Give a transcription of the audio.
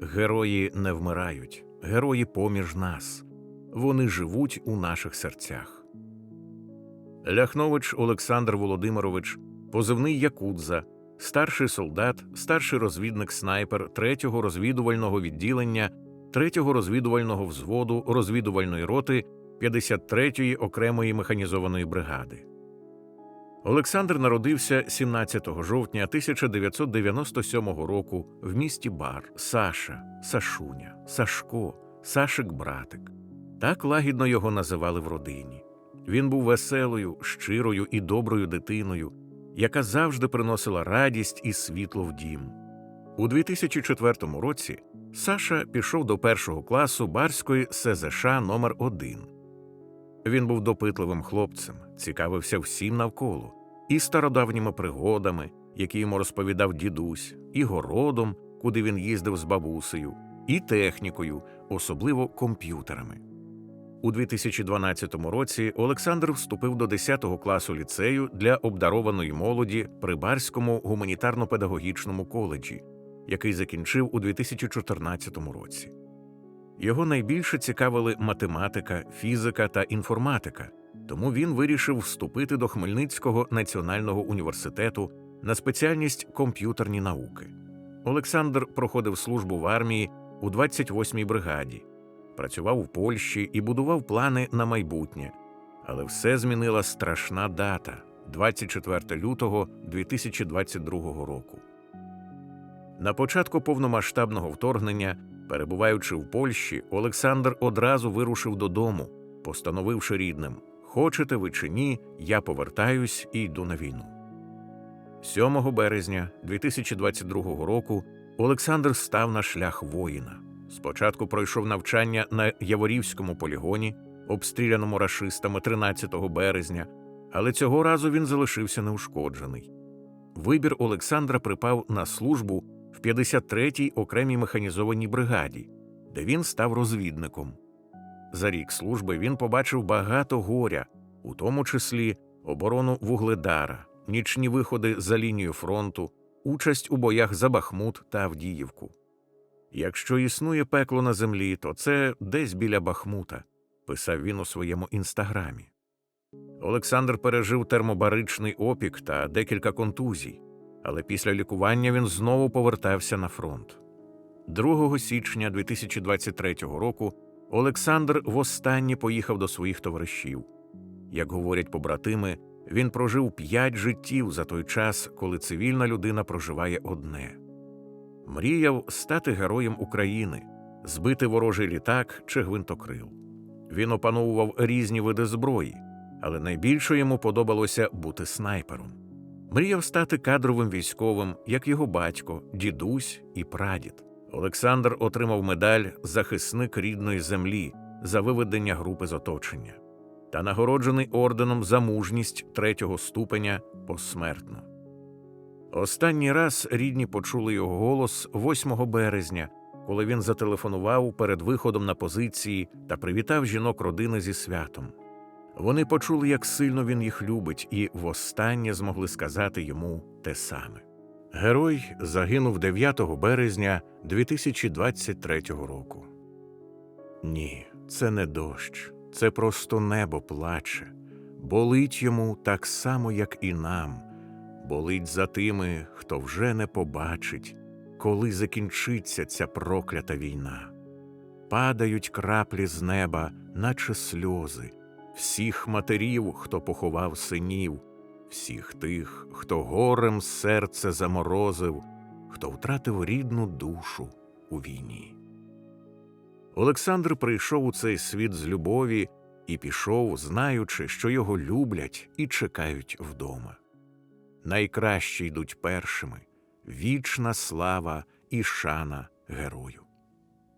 Герої не вмирають, герої поміж нас. Вони живуть у наших серцях. Ляхнович Олександр Володимирович, позивний Якудза, старший солдат, старший розвідник снайпер 3-го розвідувального відділення, 3-го розвідувального взводу розвідувальної роти 53-ї окремої механізованої бригади. Олександр народився 17 жовтня 1997 року в місті Бар. Саша, Сашуня, Сашко, Сашик братик. Так лагідно його називали в родині. Він був веселою, щирою і доброю дитиною, яка завжди приносила радість і світло в дім. У 2004 році Саша пішов до першого класу барської СЗШ номер 1 Він був допитливим хлопцем, цікавився всім навколо, і стародавніми пригодами, які йому розповідав дідусь, і городом, куди він їздив з бабусею, і технікою, особливо комп'ютерами. У 2012 році Олександр вступив до 10 класу ліцею для обдарованої молоді при Барському гуманітарно-педагогічному коледжі, який закінчив у 2014 році. Його найбільше цікавили математика, фізика та інформатика, тому він вирішив вступити до Хмельницького національного університету на спеціальність комп'ютерні науки. Олександр проходив службу в армії у 28-й бригаді, працював у Польщі і будував плани на майбутнє, але все змінила страшна дата 24 лютого 2022 року. На початку повномасштабного вторгнення, перебуваючи в Польщі, Олександр одразу вирушив додому, постановивши рідним: Хочете ви чи ні, я повертаюсь і йду на війну. 7 березня 2022 року Олександр став на шлях воїна. Спочатку пройшов навчання на Яворівському полігоні, обстріляному рашистами 13 березня, але цього разу він залишився неушкоджений. Вибір Олександра припав на службу в 53-й окремій механізованій бригаді, де він став розвідником. За рік служби він побачив багато горя, у тому числі оборону Вугледара, нічні виходи за лінію фронту, участь у боях за Бахмут та Авдіївку. Якщо існує пекло на землі, то це десь біля Бахмута, писав він у своєму інстаграмі. Олександр пережив термобаричний опік та декілька контузій, але після лікування він знову повертався на фронт. 2 січня 2023 року Олександр востаннє поїхав до своїх товаришів. Як говорять побратими, він прожив п'ять життів за той час, коли цивільна людина проживає одне. Мріяв стати героєм України, збити ворожий літак чи гвинтокрил. Він опановував різні види зброї, але найбільше йому подобалося бути снайпером. Мріяв стати кадровим військовим, як його батько, дідусь і прадід. Олександр отримав медаль Захисник рідної землі за виведення групи з оточення та нагороджений орденом за мужність третього ступеня посмертно. Останній раз рідні почули його голос 8 березня, коли він зателефонував перед виходом на позиції та привітав жінок родини зі святом. Вони почули, як сильно він їх любить, і востаннє змогли сказати йому те саме. Герой загинув 9 березня 2023 року. Ні, це не дощ, це просто небо плаче. Болить йому так само, як і нам, болить за тими, хто вже не побачить, коли закінчиться ця проклята війна. Падають краплі з неба, наче сльози, всіх матерів, хто поховав синів, всіх тих, хто горем серце заморозив, хто втратив рідну душу у війні. Олександр прийшов у цей світ з любові і пішов, знаючи, що його люблять і чекають вдома. Найкращі йдуть першими вічна слава і шана герою.